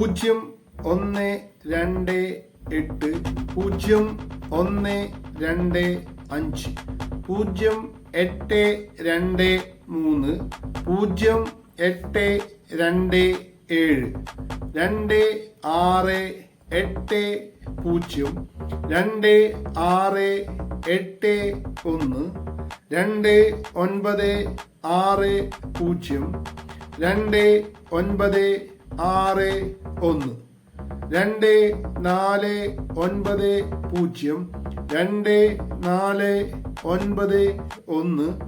പൂജ്യം ഒന്ന് രണ്ട് എട്ട് പൂജ്യം ഒന്ന് രണ്ട് അഞ്ച് പൂജ്യം എട്ട് രണ്ട് മൂന്ന് പൂജ്യം എട്ട് രണ്ട് ഏഴ് രണ്ട് ആറ് എട്ട് പൂജ്യം രണ്ട് ആറ് എട്ട് ഒന്ന് രണ്ട് ഒൻപത് ആറ് പൂജ്യം രണ്ട് ഒൻപത് ആറ് ഒന്ന്. രണ്ട് നാല് ഒൻപത് പൂജ്യം. രണ്ട് നാല് ഒൻപത് ഒന്ന്.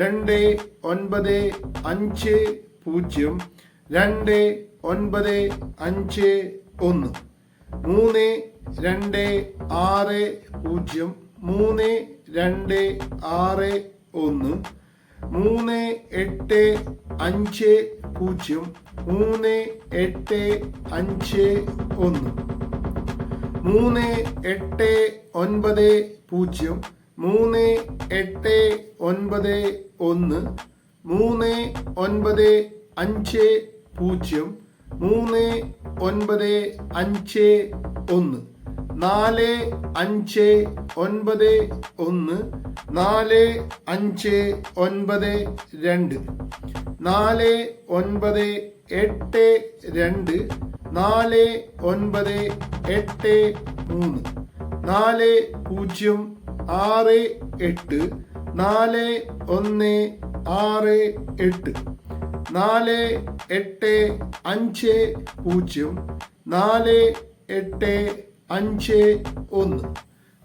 രണ്ട് ഒൻപത് അഞ്ച് പൂജ്യം. രണ്ട് ഒൻപത് അഞ്ച് ഒന്ന്. മൂന്ന് രണ്ട് ആറ് പൂജ്യം. മൂന്ന് രണ്ട് ആറ് ഒന്ന്. മൂന്ന് എട്ട് അഞ്ച് പൂജ്യം മൂന്ന് എട്ട് അഞ്ച് ഒന്ന്. മൂന്ന് എട്ട് ഒൻപത് പൂജ്യം മൂന്ന് എട്ട് ഒൻപത് ഒന്ന്. മൂന്ന് ഒൻപത് അഞ്ച് പൂജ്യം മൂന്ന് ഒൻപത് അഞ്ച് ഒന്ന്. നാല് അഞ്ച് ഒൻപത് ഒന്ന് നാല് അഞ്ച് ഒൻപത് രണ്ട് നാല് ഒൻപത് എട്ട് രണ്ട് നാല് ഒൻപത് എട്ട് മൂന്ന് നാല് പൂജ്യം ആറ് എട്ട് നാല് ഒന്ന് ആറ് എട്ട് നാല് എട്ട് അഞ്ച് പൂജ്യം നാല് എട്ട് അഞ്ച് ഒന്ന്.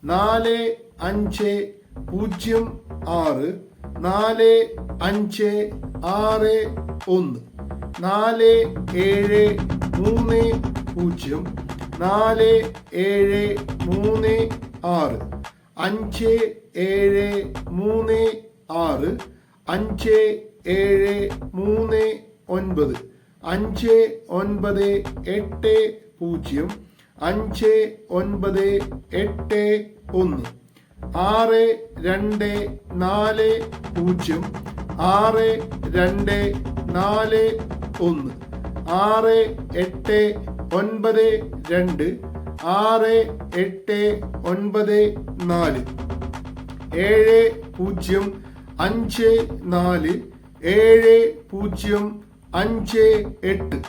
നാല് അഞ്ച് പൂജ്യം ആറ്. നാല് അഞ്ച് ആറ് ഒന്ന്. നാല് ഏഴ് മൂന്ന് പൂജ്യം. നാല് ഏഴ് മൂന്ന് ആറ്. അഞ്ച് ഏഴ് മൂന്ന് ആറ്. അഞ്ച് ഏഴ് മൂന്ന് ഒൻപത്. അഞ്ച് ഒൻപത് എട്ട് പൂജ്യം. അഞ്ച് ഒൻപത് എട്ട് ഒന്ന്. ആറ് രണ്ട് നാല് പൂജ്യം. ആറ് രണ്ട് നാല് ഒന്ന്. ആറ് എട്ട് ഒൻപത് രണ്ട്. ആറ് എട്ട് ഒൻപത് നാല്. ഏഴ് പൂജ്യം അഞ്ച് നാല്. ഏഴ് പൂജ്യം അഞ്ച് എട്ട്.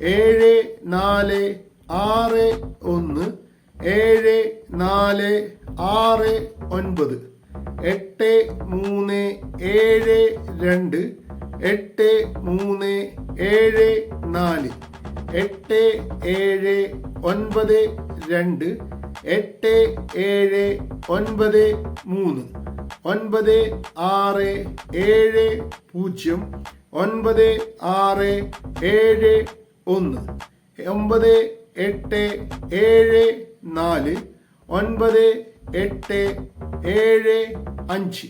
ഏഴ് നാല് ആറ് ഒന്ന് ഏഴ് നാല് ആറ് ഒൻപത്. എട്ട് മൂന്ന് ഏഴ് രണ്ട്. എട്ട് മൂന്ന് ഏഴ് നാല്. എട്ട് ഏഴ് ഒൻപത് രണ്ട്. എട്ട് ഏഴ് ഒൻപത് മൂന്ന്. ഒൻപത് ആറ് ഏഴ് പൂജ്യം. ഒൻപത് ആറ് ഏഴ് ഒന്ന്. ഒമ്പത് എട്ട് ഏഴ് നാല് ഒൻപത് എട്ട് ഏഴ് അഞ്ച്.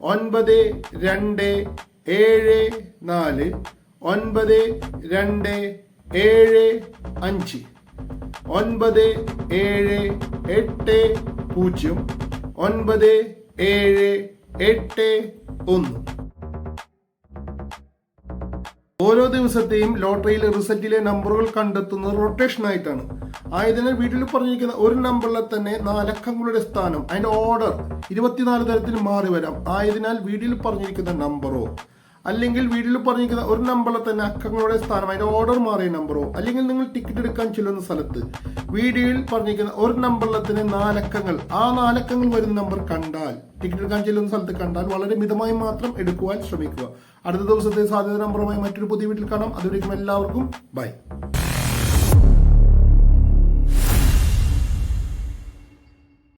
ഒൻപത് രണ്ട് ഏഴ് നാല് ഒൻപത് രണ്ട് ഏഴ് അഞ്ച്. ഒൻപത് ഏഴ് എട്ട് പൂജ്യം. ഒൻപത് ഏഴ് എട്ട് ഒന്ന്. ഓരോ ദിവസത്തെയും ലോട്ടറിയിലെ റിസൾട്ടിലെ നമ്പറുകൾ കണ്ടെത്തുന്നത് റൊട്ടേഷൻ ആയിട്ടാണ് ആയതിനാൽ വീട്ടിൽ പറഞ്ഞിരിക്കുന്ന ഒരു നമ്പറിലെ തന്നെ നാലക്കങ്ങളുടെ സ്ഥാനം അതിന്റെ ഓർഡർ ഇരുപത്തിനാല് തരത്തിൽ മാറി വരാം. ആയതിനാൽ വീട്ടിൽ പറഞ്ഞിരിക്കുന്ന നമ്പറോ അല്ലെങ്കിൽ വീട്ടിൽ പറഞ്ഞിരിക്കുന്ന ഒരു നമ്പറിൽ തന്നെ അക്കങ്ങളുടെ സ്ഥാനം അതിന്റെ ഓർഡർ മാറിയ നമ്പറോ അല്ലെങ്കിൽ നിങ്ങൾ ടിക്കറ്റ് എടുക്കാൻ ചെല്ലുന്ന സ്ഥലത്ത് വീഡിയോയിൽ പറഞ്ഞിരിക്കുന്ന ഒരു നമ്പറിൽ തന്നെ നാലക്കങ്ങൾ ആ നാലക്കങ്ങൾ വരുന്ന നമ്പർ കണ്ടാൽ ടിക്കറ്റ് എടുക്കാൻ ചെല്ലുന്ന സ്ഥലത്ത് കണ്ടാൽ വളരെ മിതമായി മാത്രം എടുക്കുവാൻ ശ്രമിക്കുക. അടുത്ത ദിവസത്തെ സാധ്യത നമ്പറുമായി മറ്റൊരു പുതിയ വീട്ടിൽ കാണാം. അതുവരേക്കും എല്ലാവർക്കും ബൈ